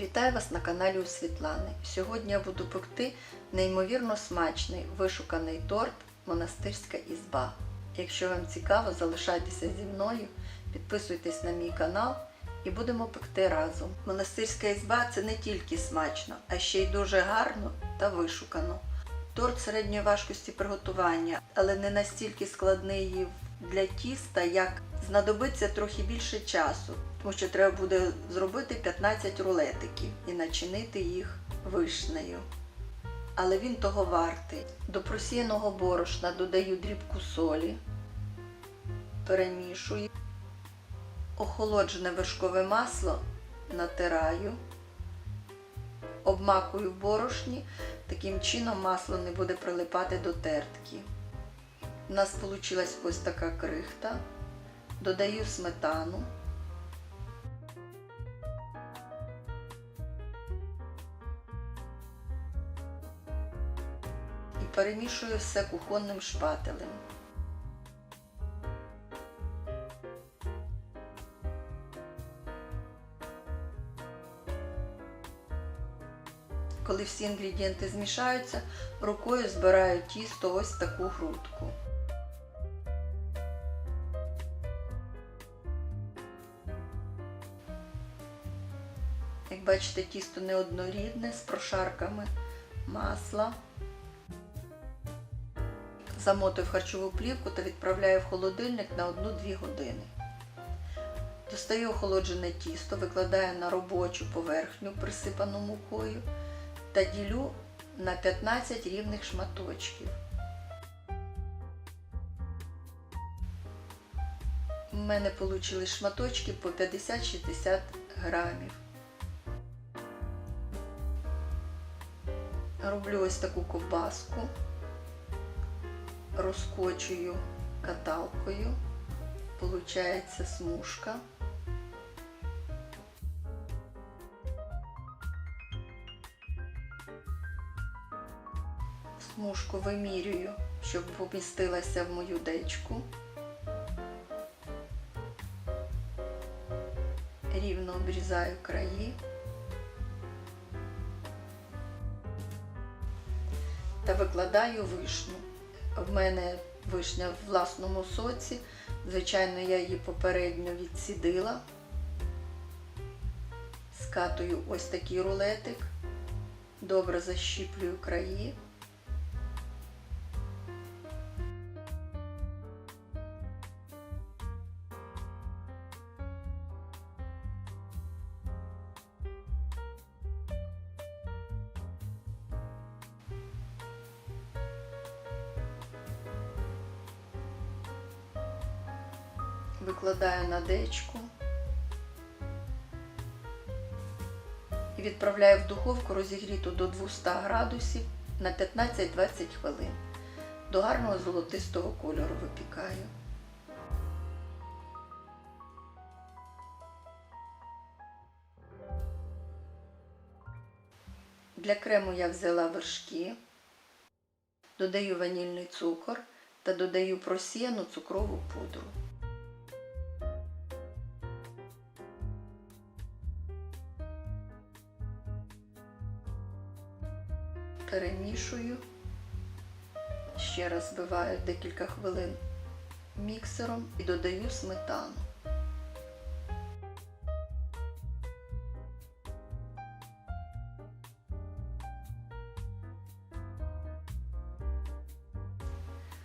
Вітаю вас на каналі у Світлани. Сьогодні я буду пекти неймовірно смачний вишуканий торт Монастирська ізба. Якщо вам цікаво, залишайтеся зі мною, підписуйтесь на мій канал і будемо пекти разом. Монастирська ізба це не тільки смачно, а ще й дуже гарно та вишукано. Торт середньої важкості приготування, але не настільки складний для тіста, як знадобиться трохи більше часу, тому що треба буде зробити 15 рулетиків і начинити їх вишнею. Але він того вартий. До просіяного борошна додаю дрібку солі, перемішую, охолоджене вершкове масло натираю, обмакую борошні, таким чином масло не буде прилипати до тертки. У нас вийшла ось така крихта. Додаю сметану. І перемішую все кухонним шпателем. Коли всі інгредієнти змішаються, рукою збираю тісто ось таку грудку. Як бачите, тісто неоднорідне з прошарками масла. Замотую в харчову плівку та відправляю в холодильник на 1-2 години. Достаю охолоджене тісто, викладаю на робочу поверхню, присипану мукою, та ділю на 15 рівних шматочків. У мене вийшли шматочки по 50-60 грамів. Роблю ось таку ковбаску, розкочую каталкою, получається смужка. Смужку вимірюю, щоб помістилася в мою дечку. Рівно обрізаю краї. Та викладаю вишню. В мене вишня в власному соці. Звичайно, я її попередньо відсідила. Скатую ось такий рулетик, добре защіплюю краї. Викладаю на дечку і відправляю в духовку розігріту до 200 градусів на 15-20 хвилин. До гарного золотистого кольору випікаю. Для крему я взяла вершки, додаю ванільний цукор та додаю просіяну цукрову пудру. Перемішую, ще раз збиваю декілька хвилин міксером і додаю сметану.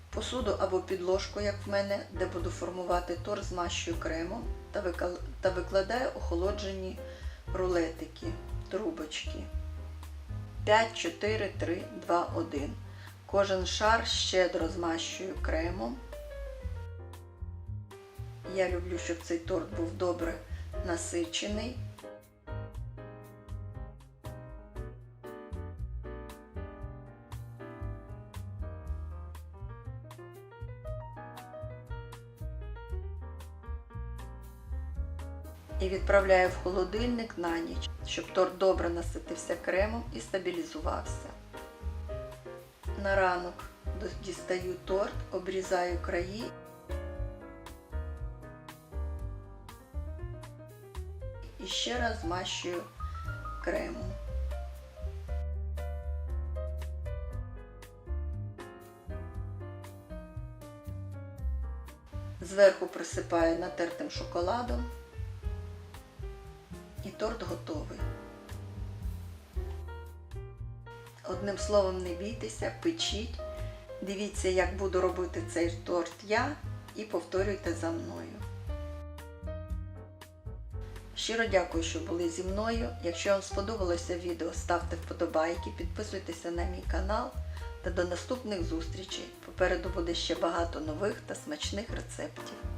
Посуду або підложку, як в мене, де буду формувати торт, змащую кремом та викладаю охолоджені рулетики, трубочки. 5, 4, 3, 2, 1. Кожен шар щедро змащую кремом. Я люблю, щоб цей торт був добре насичений. І відправляю в холодильник на ніч, щоб торт добре наситився кремом і стабілізувався. На ранок дістаю торт, обрізаю краї і ще раз змащую крему. Зверху присипаю натертим шоколадом і торт готовий. Одним словом, не бійтеся, печіть. Дивіться, як буду робити цей торт я і повторюйте за мною. Щиро дякую, що були зі мною. Якщо вам сподобалося відео, ставте вподобайки, підписуйтеся на мій канал та до наступних зустрічей. Попереду буде ще багато нових та смачних рецептів.